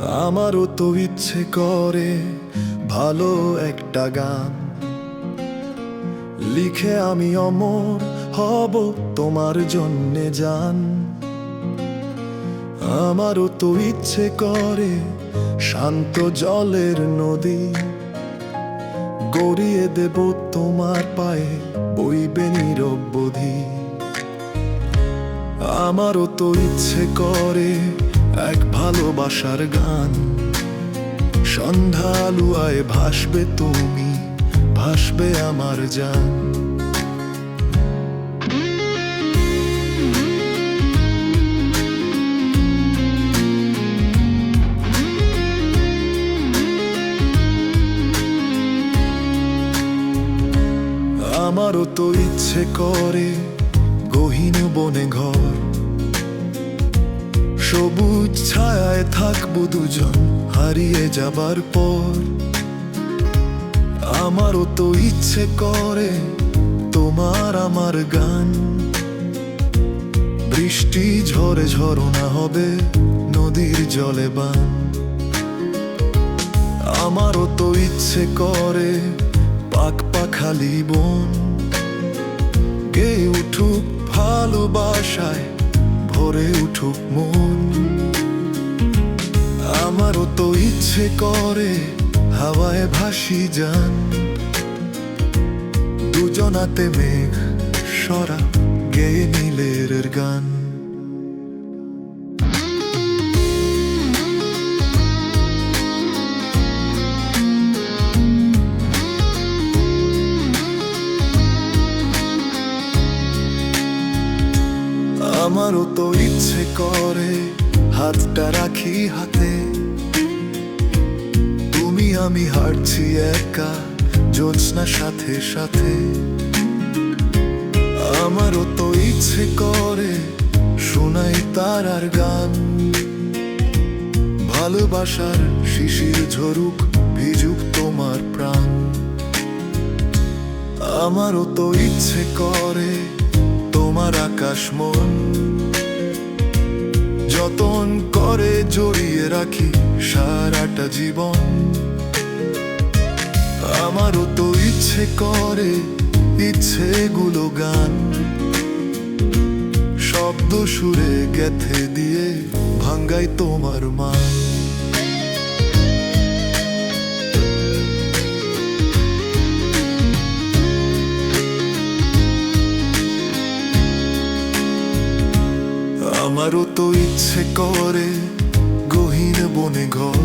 আমারও তো ইচ্ছে করে ভালো একটা গান। লিখে আমি অমর হব তোমার জন্যে যান আমারও তো ইচ্ছে করে শান্ত জলের নদী। গড়িয়ে দেব তোমার পায়ে বইবে নিরবধি আমারও তো ইচ্ছে করে এক ভালোবাসার গান। সন্ধ্যা আলুয়ায় ভাসবে তুমি, ভাসবে আমার জান। আমারও তো ইচ্ছে করে গহীন বনে ঘর। সবুজ ছায়ায় থাকব দুজন, হারিয়ে যাবার পর। আমারও তো ইচ্ছে করে তোমার আমার গান। বৃষ্টি ঝরে ঝরনা হবে নদীর জলে বান। আমারও তো ইচ্ছে করে পাক পাখালি বন। গে উঠুক ভালোবাসায় ভরে উঠুক মন। আমারও তো ইচ্ছে করে হাওয়ায় ভাসি যান। দুজনাতে মেঘ সরা গে নীলের গান। আমারও তো ইচ্ছে করে হাতটা রাখি হাতে। তুমি আমি হাঁটছি একা, জোৎস্না সাথে সাথে। আমারও তো ইচ্ছে করে শোনাই তার আর গান। ভালোবাসার শিশির ঝরুক, ভিজুক তোমার প্রাণ। আমারও তো ইচ্ছে করে তোমার আকাশ মন। যতন করে জড়িয়ে রাখি সারাটা জীবন। আমারও তো ইচ্ছে করে ইচ্ছেগুলো গান। শব্দ সুরে গেথে দিয়ে ভাঙ্গাই তোমার মান। আমারও তো ইচ্ছে করে গহীন বনে ঘর।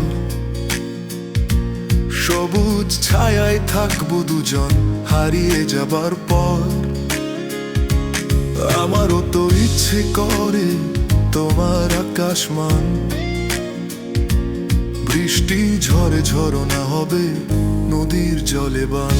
সবুজ ছায়ায় থাকব দুজন, হারিয়ে যাবার পর। আমারও তো ইচ্ছে করে তোমার আকাশমান বৃষ্টি ঝরে ঝরনা হবে নদীর জলে বান।